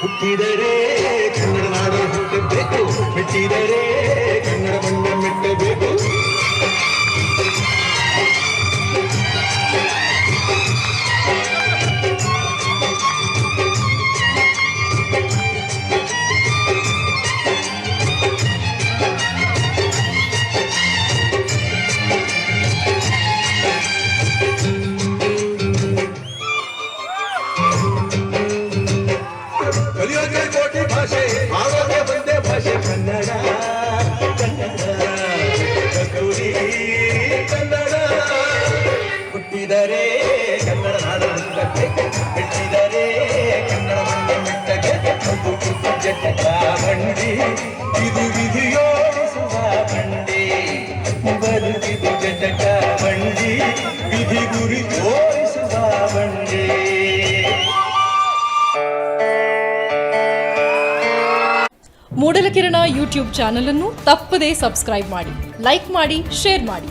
ಹುಟ್ಟಿದರೆ ಕನ್ನಡ ನಾಡ ಹುಟ್ಟಬೇಕು ಮೆಟ್ಟಿದರೆ ಹುಟ್ಟಿದರೆ ಕನ್ನಡ ನಾಡು ಮುಂದಕ್ಕೆ ಮೆಚ್ಚಿದರೆ ಕನ್ನಡ ಮಣ್ಣೆ ಮೆಟ್ಟಗೆ ಕುಟ್ಟು ಜಟ್ಟ ಬಂಡಿ ಇದು ವಿಧಿಯೋಡಿಸುವ ಬಂಡಿ ಬದುಕಿದು ಜಟಕ ಬಂಡಿ ವಿಧಿ ಗುರಿ ತೋರಿಸುವ ಬಂಡಿ. ಮೂಡಲಕಿರಣ ಯೂಟ್ಯೂಬ್ ಚಾನೆಲ್ ಅನ್ನು ತಪ್ಪದೇ ಸಬ್ಸ್ಕ್ರೈಬ್ ಮಾಡಿ, ಲೈಕ್ ಮಾಡಿ, ಶೇರ್ ಮಾಡಿ.